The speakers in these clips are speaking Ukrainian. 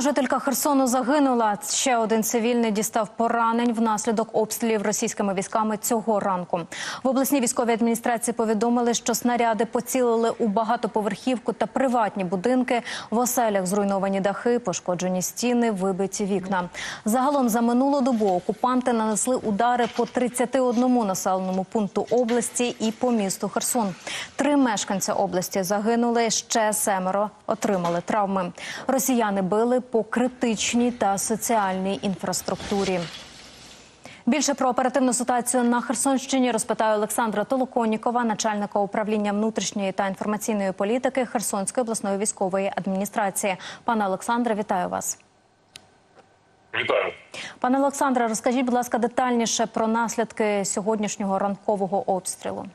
Жителька Херсону загинула. Ще один цивільний дістав поранень внаслідок обстрілів російськими військами цього ранку. В обласній військовій адміністрації повідомили, що снаряди поцілили у багатоповерхівку та приватні будинки. В оселях зруйновані дахи, пошкоджені стіни, вибиті вікна. Загалом за минулу добу окупанти нанесли удари по 31 населеному пункту області і по місту Херсон. Три мешканця області загинули. Ще семеро отримали травми. Росіяни били по критичній та соціальній інфраструктурі. Більше про оперативну ситуацію на Херсонщині розпитаю Олександра Толоконікова, начальника управління внутрішньої та інформаційної політики Херсонської обласної військової адміністрації. Пане Олександре, вітаю вас. Вітаю. Пане Олександре, розкажіть, будь ласка, детальніше про наслідки сьогоднішнього ранкового обстрілу.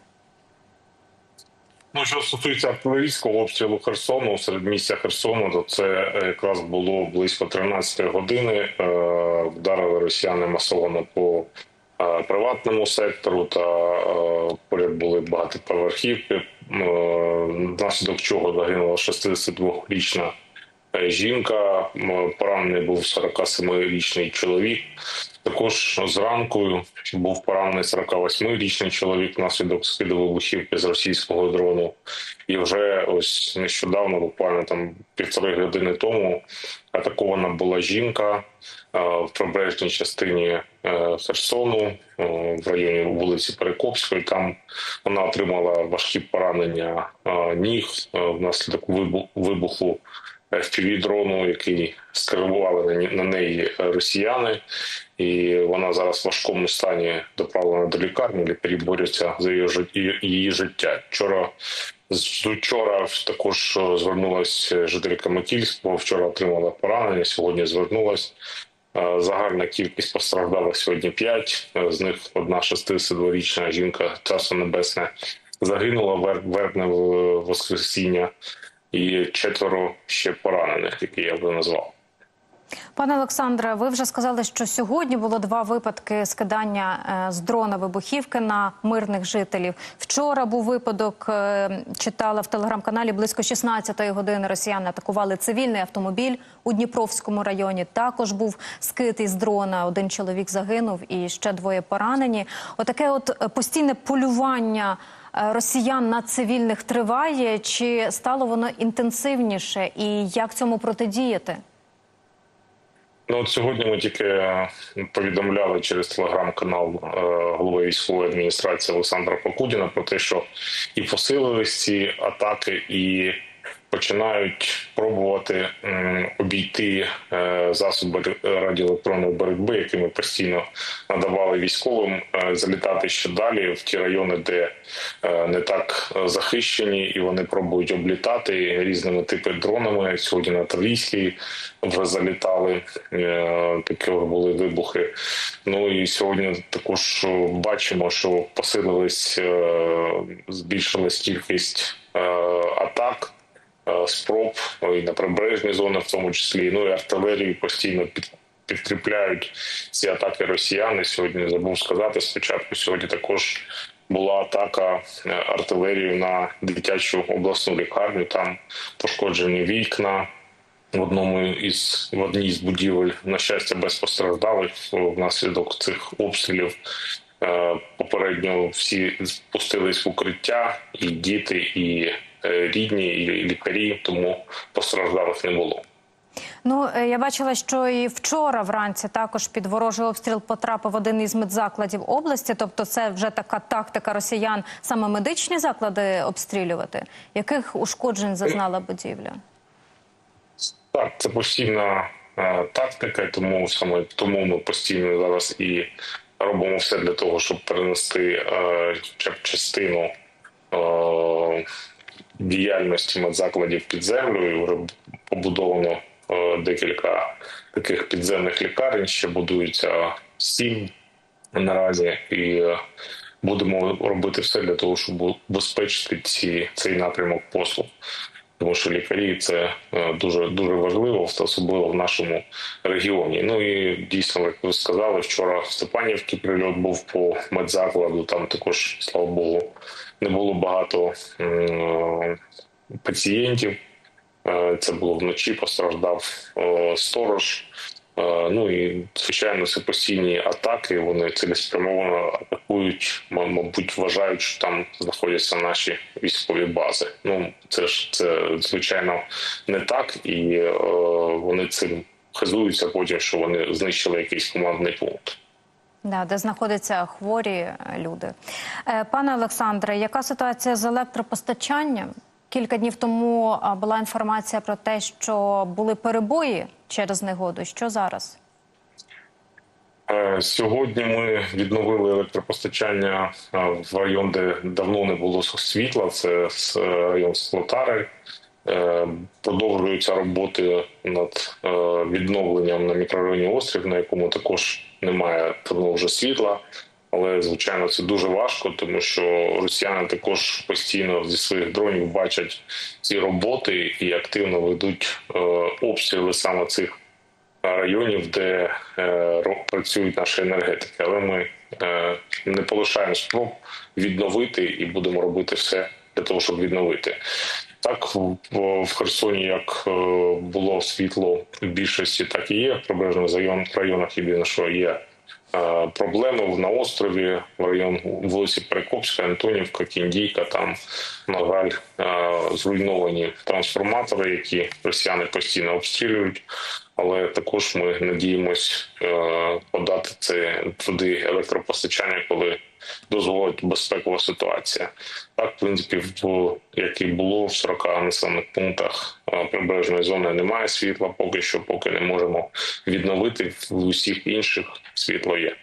Ну, що стосується артилерійського обстрілу Херсону серед місця Херсону, то це е, якраз було близько 13 години. Е, Вдарили росіяни масово по е, приватному сектору, та поряд були багатоповерхівки, внаслідок чого загинула 62-річна е, жінка. Поранений був 47-річний чоловік. Також зранку був поранений 48-річний чоловік внаслідок скиду вибухівки з російського дрону. І вже ось нещодавно, буквально там півтори години тому, атакована була жінка в прибережній частині е, Херсону е, в районі вулиці Перекопської. Там вона отримала важкі поранення е, ніг внаслідок вибу- вибуху fpv дрону, який скерували на неї росіяни, і вона зараз в важкому стані доправлена до лікарні. Лікарі борються за її жит- її- її життя. Вчора з вчора також е, звернулася жителька Макільського. Вчора отримала поранення. Сьогодні звернулась. Е, Загальна кількість постраждалих сьогодні 5. З них одна 62-річна жінка часу небесне загинула вер- вербне воскресіння, і четверо ще поранених, які я вже назвав. Пане Олександре, ви вже сказали, що сьогодні було два випадки скидання е, з дрона вибухівки на мирних жителів. Вчора був випадок, е, читала в телеграм-каналі близько 16-ї години. Росіяни атакували цивільний автомобіль у Дніпровському районі. Також був скид із дрона. Один чоловік загинув і ще двоє поранені. Отаке, от е, постійне полювання. Росіян на цивільних триває чи стало воно інтенсивніше, і як цьому протидіяти? Ну от сьогодні ми тільки е, повідомляли через телеграм-канал е, голови військової адміністрації Олександра Покудіна про те, що і посилились ці атаки, і починають пробувати обійти е, засоби радіоелектронної боротьби, які ми постійно надавали військовим, е, залітати ще далі в ті райони, де е, не так захищені, і вони пробують облітати різними типи дронами. Сьогодні на Таврійській вже залітали такі були вибухи. Ну і сьогодні також бачимо, що посилились, збільшилась кількість атак. Е, Спроб і на прибережні зони, в тому числі ну і артилерію постійно під, підкріпляють ці атаки росіяни. Сьогодні забув сказати. Спочатку сьогодні також була атака е, артилерією на дитячу обласну лікарню. Там пошкоджені вікна, в одному із в одній з будівель, на щастя, без постраждалих внаслідок цих обстрілів. Е, Попередньо всі спустились в укриття, і діти, і рідні, і лікарі, тому постраждалих не було. Ну, е, я бачила, що і вчора вранці також під ворожий обстріл потрапив один із медзакладів області. Тобто, це вже така тактика росіян саме медичні заклади обстрілювати. Яких ушкоджень зазнала будівля? Так, це постійна е, тактика, тому саме тому ми постійно зараз і робимо все для того, щоб перенести е, частину е, діяльності медзакладів під землю. Вже побудовано е, декілька таких підземних лікарень. Ще будуються сім наразі, і е, будемо робити все для того, щоб убезпечити ці цей напрямок послуг тому що лікарі це е, дуже дуже важливо, особливо в нашому регіоні. Ну і дійсно, як ви сказали, вчора в Степанівці прильот був по медзакладу. Там також, слава Богу, не було багато пацієнтів. Е, Це було вночі. Постраждав е, сторож. Е, Ну і звичайно, це постійні атаки. Вони цілеспрямовано атакують. Мабуть, вважають, що там знаходяться наші військові бази. Ну це ж це звичайно не так, і е, вони цим хизуються потім, що вони знищили якийсь командний пункт. Да, де знаходяться хворі е, люди. Е, Пане Олександре, яка ситуація з електропостачанням? Кілька днів тому була інформація про те, що були перебої через негоду. Що зараз? Е, Сьогодні ми відновили електропостачання в район, де давно не було світла. Це район Склотари. Е, Продовжуються роботи над е, відновленням на мікрорайоні Острів, на якому також немає давно вже світла. Але звичайно це дуже важко, тому що росіяни також постійно зі своїх дронів бачать ці роботи і активно ведуть е, обстріли саме цих районів, де працюють наші енергетики. Але ми не полишаємо спроб відновити і будемо робити все для того, щоб відновити. Так, в, Херсоні, як е, було світло в більшості, так і є. В прибережних район, районах єдине, що є е, проблеми на острові, в район вулиці Перекопська, Антонівка, Кіндійка. Там, на жаль, е, зруйновані трансформатори, які росіяни постійно обстрілюють. Але також ми надіємось подати це туди електропостачання, коли дозволить безпекова ситуація. Так, в принципі, в як і було в 40 населених пунктах е, прибережної зони немає світла. Поки що, поки не можемо відновити в усіх інших світло є.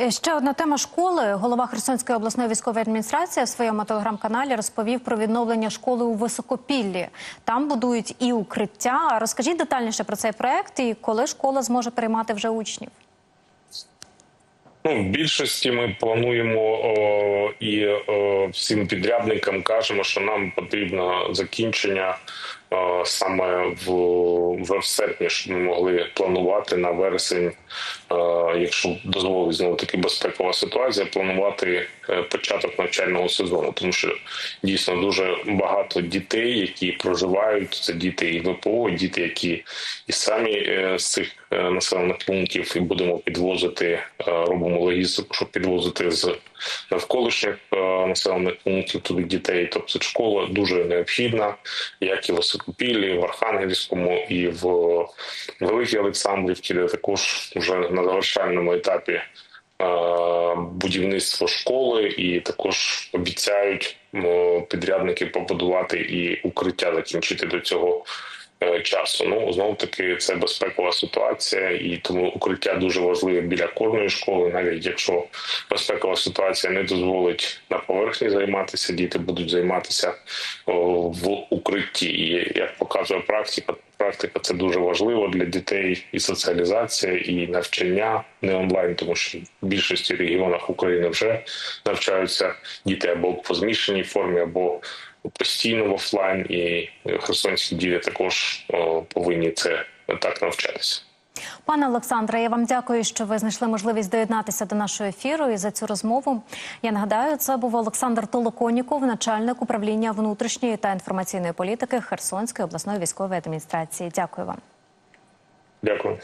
Е, Ще одна тема школи. Голова Херсонської обласної військової адміністрації в своєму телеграм-каналі розповів про відновлення школи у Високопіллі. Там будують і укриття. Розкажіть детальніше про цей проект і коли школа зможе приймати вже учнів. Ну, в більшості ми плануємо о, і о, всім підрядникам кажемо, що нам потрібно закінчення саме в, в серпні, щоб ми могли планувати на вересень, якщо дозволить знову таки безпекова ситуація, планувати е, початок навчального сезону, тому що дійсно дуже багато дітей, які проживають, це діти і ВПО, діти, які і самі е, з цих е, населених пунктів, і будемо підвозити, робимо логістику, щоб підвозити з навколишніх е, населених пунктів туди дітей. Тобто школа дуже необхідна, як і в Високопіллі, в Архангельському, і в Великій Олександрівці, де також вже на завершальному етапі е, будівництво школи, і також обіцяють е, підрядники побудувати і укриття закінчити до цього е, часу. Ну знову таки це безпекова ситуація, і тому укриття дуже важливе біля кожної школи. Навіть якщо безпекова ситуація не дозволить на поверхні займатися, діти будуть займатися в укритті. І як показує практика, практика це дуже важливо для дітей і соціалізація, і навчання не онлайн, тому що в більшості регіонах України вже навчаються діти або по змішаній формі, або постійно в офлайн, і херсонські діти також повинні це так навчатися. Пане Олександре, я вам дякую, що ви знайшли можливість доєднатися до нашого ефіру і за цю розмову. Я нагадаю, це був Олександр Толоконіков, начальник управління внутрішньої та інформаційної політики Херсонської обласної військової адміністрації. Дякую вам. Дякую.